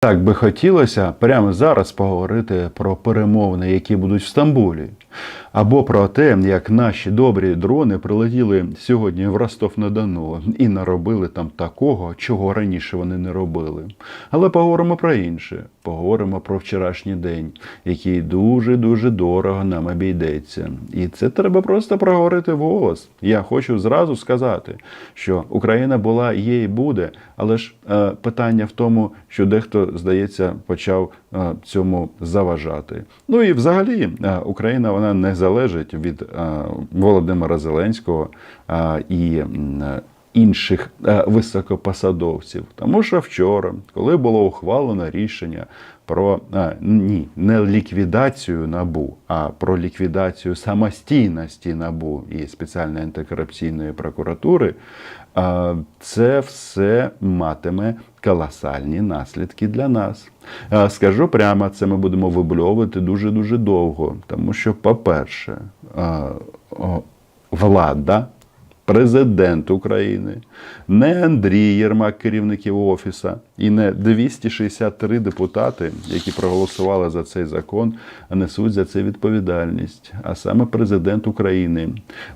Так би хотілося прямо зараз поговорити про перемовини, які будуть в Стамбулі, або про те, як наші добрі дрони прилетіли сьогодні в Ростов-на-Дону і наробили там такого, чого раніше вони не робили. Але поговоримо про інше. Поговоримо про вчорашній день, який дуже дуже дорого нам обійдеться. І це треба просто проговорити вголос. Я хочу зразу сказати, що Україна була, є і буде, але ж е, питання в тому, що дехто, здається, почав е, цьому заважати. Ну і взагалі е, Україна вона не залежить від е, Володимира Зеленського е, і. Інших е, високопосадовців, тому що вчора, коли було ухвалено рішення про ні, не ліквідацію набу, а про ліквідацію самостійності набу і спеціальної антикорупційної прокуратури, це все матиме колосальні наслідки для нас. Скажу прямо, це ми будемо вибльовувати дуже дуже довго, тому що, по-перше, влада президент України, не Андрій Єрмак, керівників офіса, і не 263 депутати, які проголосували за цей закон, несуть за це відповідальність, а саме президент України.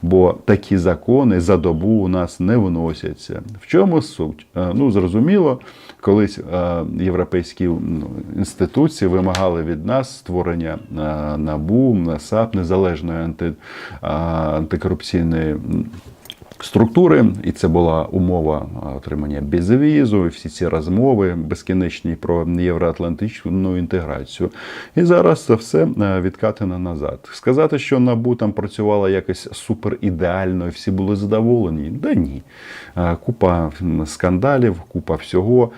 Бо такі закони за добу у нас не вносяться. В чому суть? Е, Ну, зрозуміло, колись е, європейські інституції вимагали від нас створення е, НАБУ, САП, незалежної анти, антикорупційної структури, і це була умова отримання безвізу, і всі ці розмови безкінечні про євроатлантичну інтеграцію. І зараз це все е, відкатено назад. Сказати, що НАБУ там працювала якось супер ідеально, і всі були задоволені. Да ні. Е, Купа скандалів, купа всього.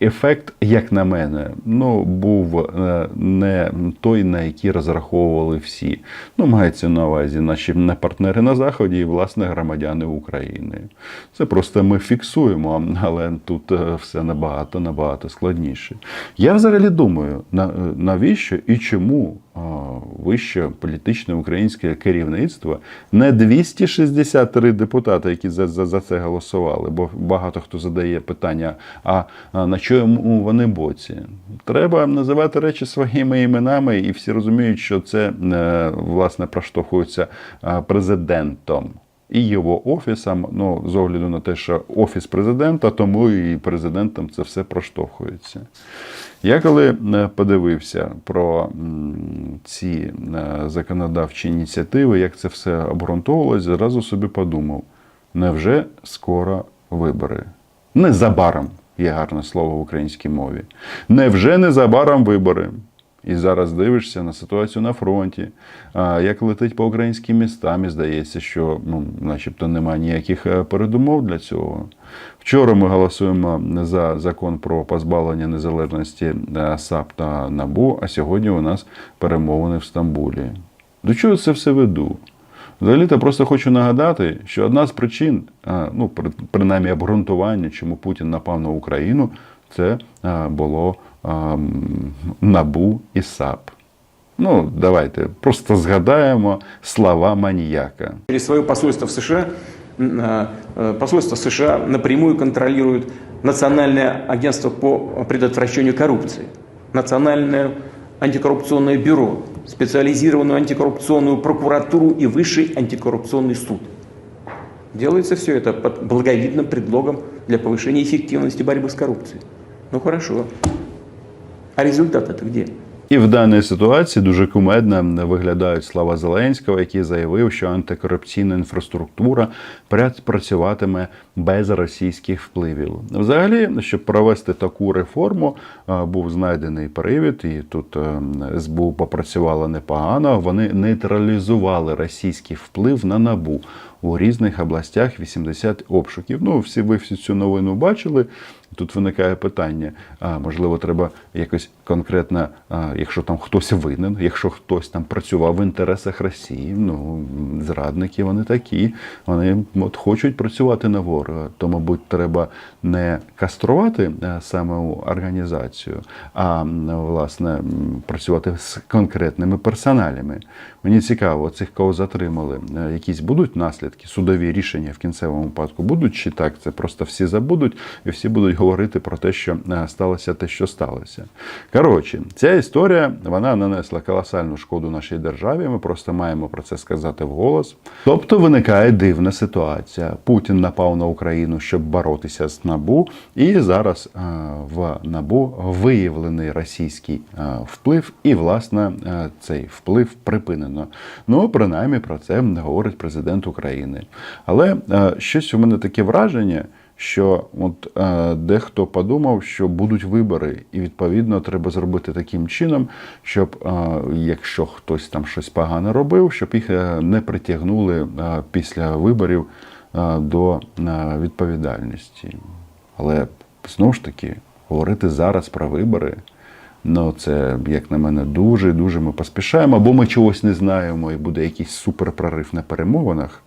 Е, Ефект, як на мене, ну був е, не той, на який розраховували всі. Ну, мається на увазі наші не партнери на заході і власне громадяни України. Це просто ми фіксуємо, але тут е, все набагато набагато складніше. Я взагалі думаю, навіщо і чому вище політичне українське керівництво не 263 депутати, які за, за, за це голосували, бо багато хто задає питання: а, а на чому вони боці? Треба називати речі своїми іменами, і всі розуміють, що це е, власне проштовхується е, президентом. І його офісом, ну з огляду на те, що офіс президента, тому і президентом це все проштовхується. Я коли е, подивився про ці е, законодавчі ініціативи, як це все обґрунтовувалось, зразу собі подумав: невже скоро вибори? Незабаром є гарне слово в українській мові. Невже незабаром вибори? І зараз дивишся на ситуацію на фронті, як летить по українським містам, здається, що ну, начебто немає ніяких е, передумов для цього. Вчора ми голосуємо за закон про позбавлення незалежності е, САП та НАБУ, а сьогодні у нас перемовини в Стамбулі. До чого це все веду? Взагалі-то просто хочу нагадати, що одна з причин, ну, принаймні обґрунтування, чому Путін напав на Україну, це а, було а, м, НАБУ і САП. Ну, давайте просто згадаємо слова маніяка. Через свое посольство в США, м, э, э, посольство США напрямую контролирует Национальное агентство по предотвращению коррупции, Национальное антикоррупционное бюро, специализированную антикоррупционную прокуратуру и Высший антикоррупционный суд. Делается все это под благовидным предлогом для повышения эффективности борьбы с коррупцией. Ну хорошо. А результат это где? І в даній ситуації дуже кумедно виглядають слова Зеленського, який заявив, що антикорупційна інфраструктура працюватиме без російських впливів. Взагалі, щоб провести таку реформу, е, був знайдений привід, і тут е, СБУ попрацювала непогано. Вони нейтралізували російський вплив на набу. У різних областях 80 обшуків. Ну, всі ви всю цю новину бачили. Тут виникає питання: а можливо, треба якось конкретно, а, якщо там хтось винен, якщо хтось там працював в інтересах Росії, ну зрадники вони такі, вони от хочуть працювати на ворога. То, мабуть, треба не каструвати е, саму організацію, а власне працювати з конкретними персоналями. Мені цікаво, цих кого затримали, якісь будуть наслідки, судові рішення в кінцевому випадку будуть чи так? Це просто всі забудуть і всі будуть говорити про те, що е, сталося те, що сталося. Коротше, ця історія вона нанесла колосальну шкоду нашій державі. Ми просто маємо про це сказати вголос. Тобто виникає дивна ситуація. Путін напав на Україну, щоб боротися з набу, і зараз е, в набу виявлений російський е, вплив, і власне цей вплив припинено. Ну, принаймні про це говорить президент України. Але е, щось у мене таке враження. Що от е, дехто подумав, що будуть вибори, і відповідно треба зробити таким чином, щоб е, якщо хтось там щось погано робив, щоб їх не притягнули після виборів до відповідальності. Але знову ж таки, говорити зараз про вибори. Ну, це, як на мене, дуже дуже ми поспішаємо, або ми чогось не знаємо, і буде якийсь суперпрорив на перемовинах.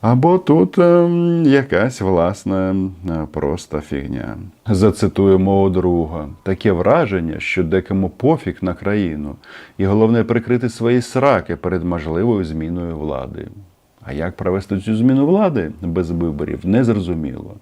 Або тут ем, якась власна е, просто фігня. Зацитую мого друга: таке враження, що декому пофіг на країну, і головне прикрити свої сраки перед можливою зміною влади. А як провести цю зміну влади без виборів, незрозуміло.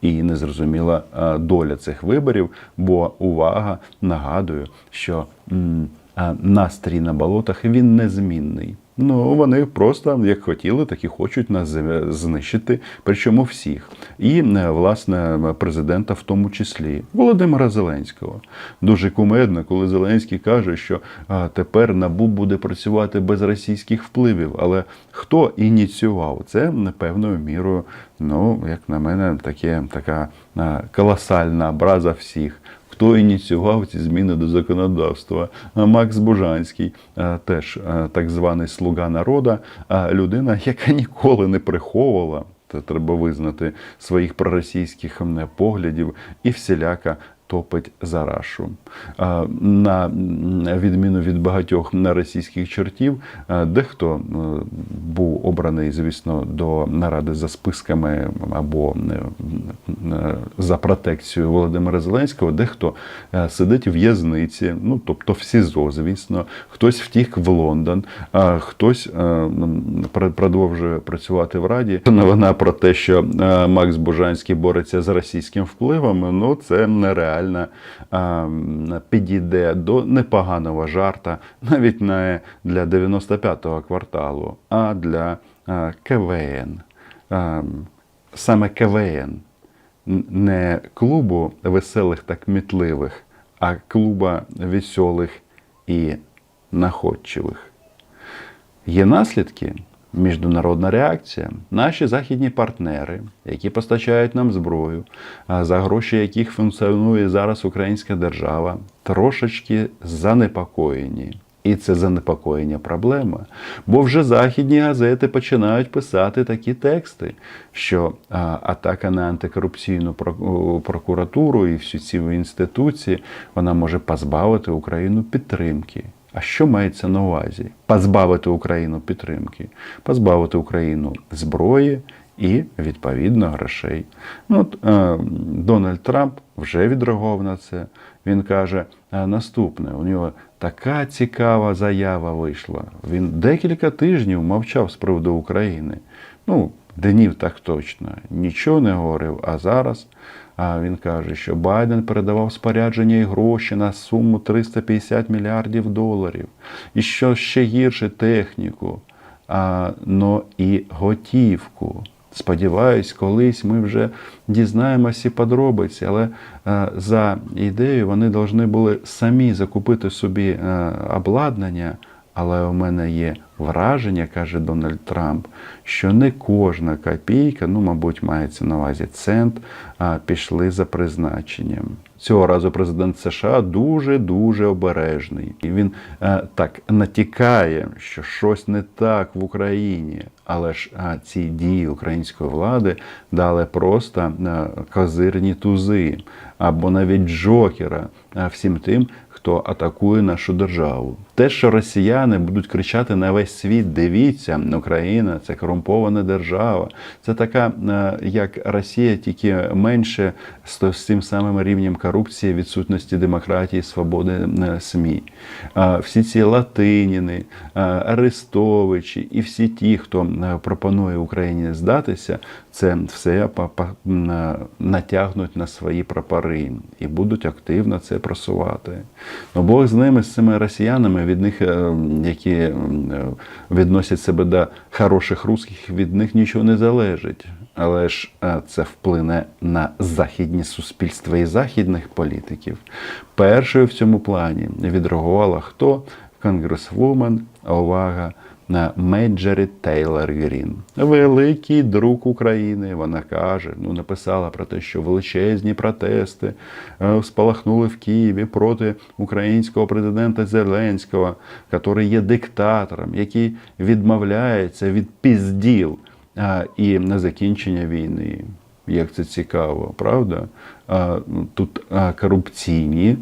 І незрозуміла е, доля цих виборів, бо увага, нагадую, що м, а настрій на болотах він незмінний. Ну, вони просто як хотіли, так і хочуть нас знищити, причому всіх. І, е, власне, президента в тому числі, Володимира Зеленського. Дуже кумедно, коли Зеленський каже, що тепер НАБУ буде працювати без російських впливів. Але хто ініціював це певною мірою, ну, як на мене, таке, така колосальна образа всіх. Хто ініціював ці зміни до законодавства? Макс Бужанський, теж так званий слуга народа, людина, яка ніколи не приховувала. Треба визнати своїх проросійських поглядів і всіляка топить за рашу. На відміну від багатьох російських чортів, дехто був обраний, звісно, до наради за списками або е, е, за протекцією Володимира Зеленського, дехто е, сидить в в'язниці, ну тобто в СІЗО, звісно, хтось втік в Лондон, а хтось е, продовжує працювати в Раді. Новина про те, що е, Макс Бужанський бореться з російським впливом, ну це нереально е, підійде до непоганого жарта, навіть не для 95-го кварталу, а для е, КВН. Е, Саме КВН не клубу веселих та кмітливих, а клуба веселих і находчивих. Є наслідки, міжнародна реакція. Наші західні партнери, які постачають нам зброю, за гроші яких функціонує зараз українська держава, трошечки занепокоєні. І це занепокоєння проблема. Бо вже західні газети починають писати такі тексти, що а, атака на антикорупційну прокуратуру і всі ці інституції вона може позбавити Україну підтримки. А що мається на увазі? Позбавити Україну підтримки, позбавити Україну зброї і відповідно грошей. Ну, от, е, Дональд Трамп вже відреагував на це. Він каже е, наступне: у нього така цікава заява вийшла. Він декілька тижнів мовчав з приводу України. Ну, днів так точно, нічого не говорив. А зараз а він каже, що Байден передавав спорядження і гроші на суму 350 мільярдів доларів. І що ще гірше техніку, а, но і готівку. Сподіваюсь, колись ми вже дізнаємося ці подробиці, але е, за ідеєю вони повинні були самі закупити собі е, обладнання. Але у мене є враження, каже Дональд Трамп, що не кожна копійка, ну, мабуть, мається на увазі цент, пішли за призначенням. Цього разу президент США дуже дуже обережний. І він е, так натякає, що щось не так в Україні. Але ж ці дії української влади дали просто е, козирні тузи або навіть джокера всім тим, хто атакує нашу державу. Те, що росіяни будуть кричати на весь світ дивіться, Україна це корумпована держава. Це така, е, як Росія, тільки менше з тим самим рівнем корупції, відсутності демократії, свободи е, СМІ. Всі ці Латиніни, е, Арестовичі і всі ті, хто пропонує Україні здатися, це все натягнуть на свої прапори і будуть активно це просувати. Ну, Бог з ними, з цими росіянами, від них, е, які е, відносять себе до хороших русських, від них нічого не залежить. Але ж е, це вплине на західні суспільства і західних політиків. Першою в цьому плані відреагувала хто? Конгресвумен, увага, Мейджері Тейлор Грін. Великий друг України. Вона каже, ну написала про те, що величезні протести е, спалахнули в Києві проти українського президента Зеленського, який є диктатором, який відмовляється від пізділ і на закінчення війни. Як це цікаво, правда? Тут корупційні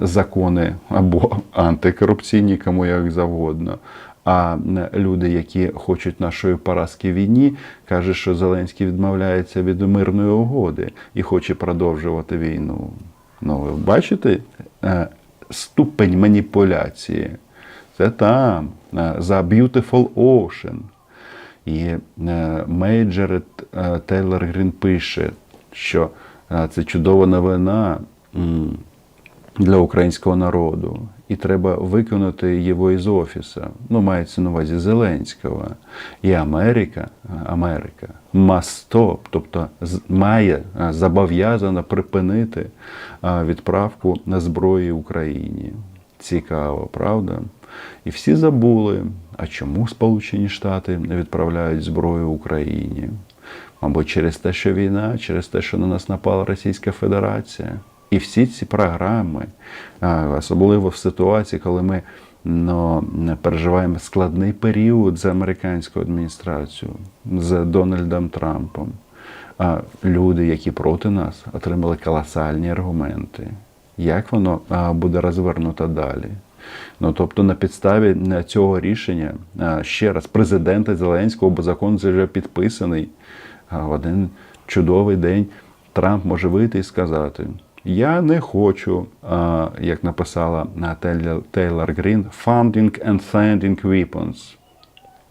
закони або антикорупційні, кому як завгодно. А люди, які хочуть нашої поразки війні, каже, що Зеленський відмовляється від мирної угоди і хоче продовжувати війну. Ну, ви бачите е, ступень маніпуляції? Це там, е, за Beautiful Ocean. І е, Мейджер е, Тейлор Грін пише, що е, це чудова новина для українського народу, і треба виконати його із офісу. Ну, мається на увазі Зеленського. І Америка, Америка must тобто має зобов'язана припинити відправку на зброї Україні. Цікаво, правда? І всі забули, а чому Сполучені Штати не відправляють зброю Україні? Мабуть, через те, що війна, через те, що на нас напала Російська Федерація. І всі ці програми, особливо в ситуації, коли ми ну, переживаємо складний період з американською адміністрацією, з Дональдом Трампом. Люди, які проти нас, отримали колосальні аргументи. Як воно буде розвернуто далі? Ну тобто, на підставі е, цього рішення ще раз президента Зеленського, бо закон вже підписаний. В один чудовий день Трамп може вийти і сказати: Я не хочу, як написала Тейлор Грін, funding and sending weapons.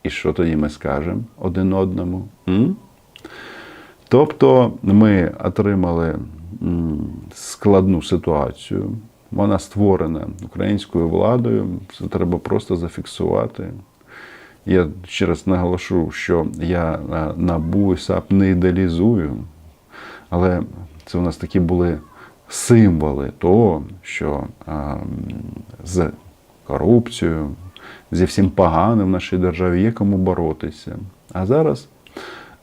І що тоді ми скажемо один одному? М? Тобто ми отримали складну ситуацію. Вона створена українською владою. Це треба просто зафіксувати. Я ще раз наголошу, що я е, НАБУ і САП не ідеалізую, але це у нас такі були символи того, що е, м, з корупцією, зі всім поганим в нашій державі є кому боротися. А зараз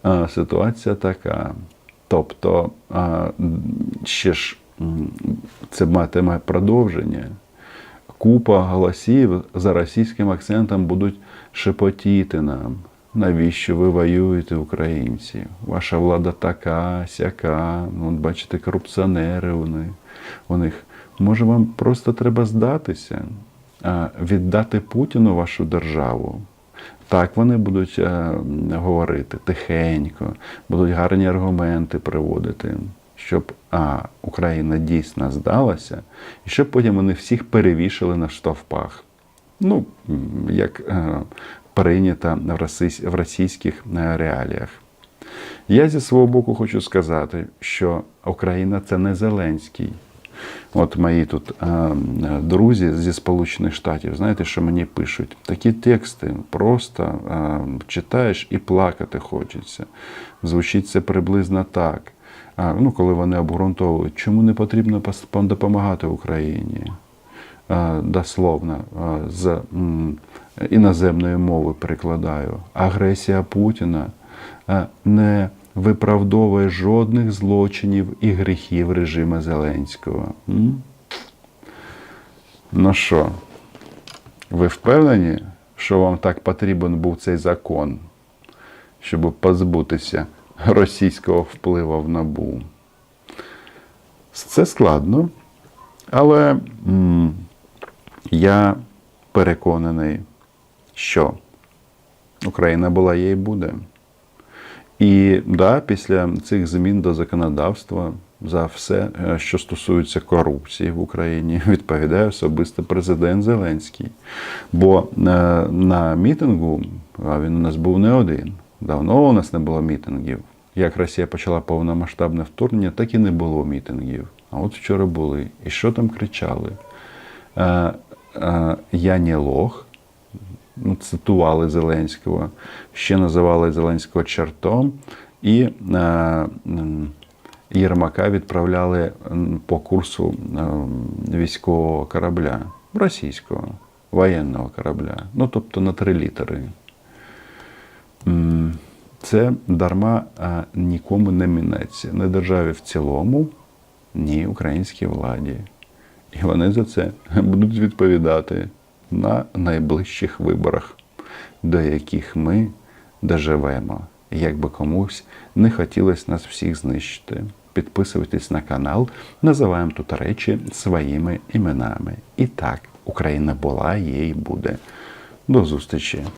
е, ситуація така. Тобто, е, м, ще ж це матиме продовження. Купа голосів за російським акцентом будуть шепотіти нам. Навіщо ви воюєте, українці? Ваша влада така, сяка. Ну, бачите, корупціонери них. У них. Може, вам просто треба здатися, віддати Путіну вашу державу. Так вони будуть е, говорити тихенько, будуть гарні аргументи приводити, щоб а, Україна дійсно здалася, і щоб потім вони всіх перевішали на штовпах. Ну, як е, прийнято в російсь- в російських е, реаліях. Я зі свого боку хочу сказати, що Україна це не Зеленський. От мої тут е, друзі зі Сполучених Штатів, знаєте, що мені пишуть? Такі тексти просто е, читаєш і плакати хочеться. Звучить це приблизно так. Ну, коли вони обґрунтовують, чому не потрібно допомагати Україні. Дословно з іноземної мови перекладаю. Агресія Путіна не виправдовує жодних злочинів і гріхів режиму Зеленського. Ну що, ви впевнені, що вам так потрібен був цей закон, щоб позбутися російського впливу в набу? Це складно, але м, я переконаний, що Україна була є і буде. І да, після цих змін до законодавства за все, е, що стосується корупції в Україні, відповідає особисто президент Зеленський. Бо е, на мітингу, він у нас був не один. Давно у нас не було мітингів. Як Росія почала повномасштабне вторгнення, так і не було мітингів. А от вчора були. І що там кричали? Е, е, Я не лох, ну, цитували Зеленського, ще називали Зеленського чертом, і е, Єрмака відправляли по курсу е, військового корабля, російського воєнного корабля, ну тобто на три літери. Це дарма е, нікому не минеться. Не державі в цілому, ні українській владі. І вони за це будуть відповідати на найближчих виборах, до яких ми доживемо. Як би комусь не хотілося нас всіх знищити. Підписуйтесь на канал, називаємо тут речі своїми іменами. І так, Україна була, є і буде. До зустрічі!